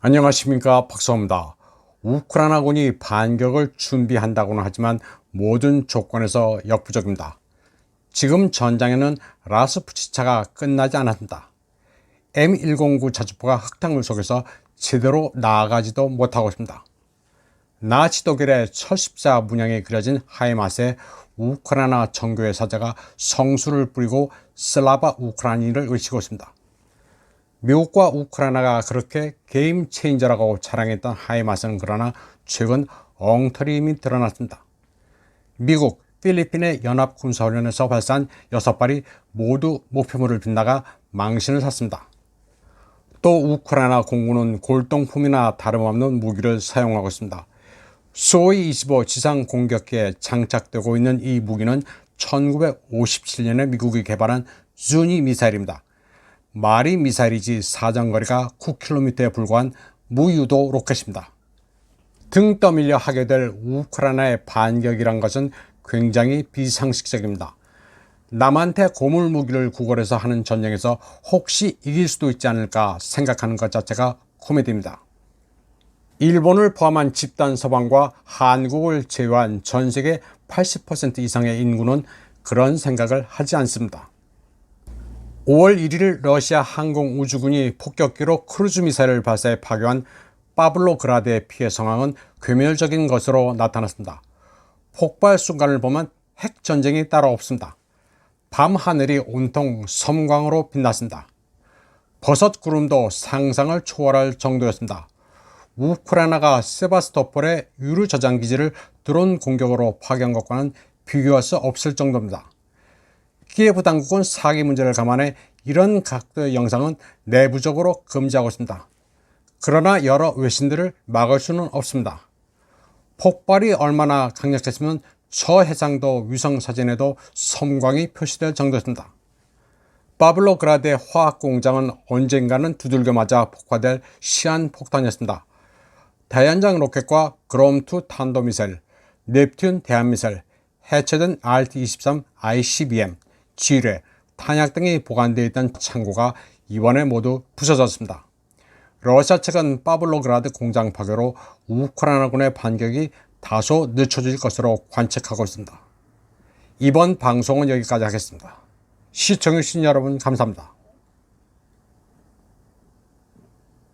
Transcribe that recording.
안녕하십니까 박성호입니다. 우크라이나군이 반격을 준비한다고는 하지만 모든 조건에서 역부족입니다. 지금 전장에는 라스푸치차가 끝나지 않았습니다. M109 자주포가 흙탕물 속에서 제대로 나아가지도 못하고 있습니다. 나치 독일의 철십자 문양이 그려진 하이맛에 우크라이나 정교회 사자가 성수를 뿌리고 슬라바 우크라이나를 외치고 있습니다. 미국과 우크라이나가 그렇게 게임 체인저라고 자랑했던 하이마스는 그러나 최근 엉터리임이 드러났습니다. 미국, 필리핀의 연합군사훈련에서 발사한 6발이 모두 목표물을 빗나가 망신을 샀습니다. 또 우크라이나 공군은 골동품이나 다름없는 무기를 사용하고 있습니다. 소위 25 지상 공격기에 장착되고 있는 이 무기는 1957년에 미국이 개발한 주니 미사일입니다. 말이 미사일이지 사정거리가 9km에 불과한 무유도 로켓입니다. 등 떠밀려 하게 될 우크라이나의 반격이란 것은 굉장히 비상식적입니다. 남한테 고물 무기를 구걸해서 하는 전쟁에서 혹시 이길 수도 있지 않을까 생각하는 것 자체가 코미디입니다. 일본을 포함한 집단 서방과 한국을 제외한 전 세계 80% 이상의 인구는 그런 생각을 하지 않습니다. 5월 1일 러시아 항공 우주군이 폭격기로 크루즈 미사일을 발사해 파괴한 파블로그라드의 피해 상황은 괴멸적인 것으로 나타났습니다. 폭발 순간을 보면 핵 전쟁이 따로 없습니다. 밤 하늘이 온통 섬광으로 빛났습니다. 버섯 구름도 상상을 초월할 정도였습니다. 우크라이나가 세바스토폴의 유류 저장 기지를 드론 공격으로 파괴한 것과는 비교할 수 없을 정도입니다. 키예프 당국은 사기 문제를 감안해 이런 각도의 영상은 내부적으로 금지하고 있습니다. 그러나 여러 외신들을 막을 수는 없습니다. 폭발이 얼마나 강력했으면 저 해상도 위성 사진에도 섬광이 표시될 정도였습니다. 바블로 그라드의 화학 공장은 언젠가는 두들겨 맞아 폭파될 시한 폭탄이었습니다. 대연장 로켓과 그롬2 탄도미사일, 넵튠 대한미사일, 해체된 RT-23 ICBM, 지뢰, 탄약 등이 보관되어 있던 창고가 이번에 모두 부서졌습니다. 러시아 측은 파블로그라드 공장 파괴로 우크라이나군의 반격이 다소 늦춰질 것으로 관측하고 있습니다. 이번 방송은 여기까지 하겠습니다. 시청해주신 여러분 감사합니다.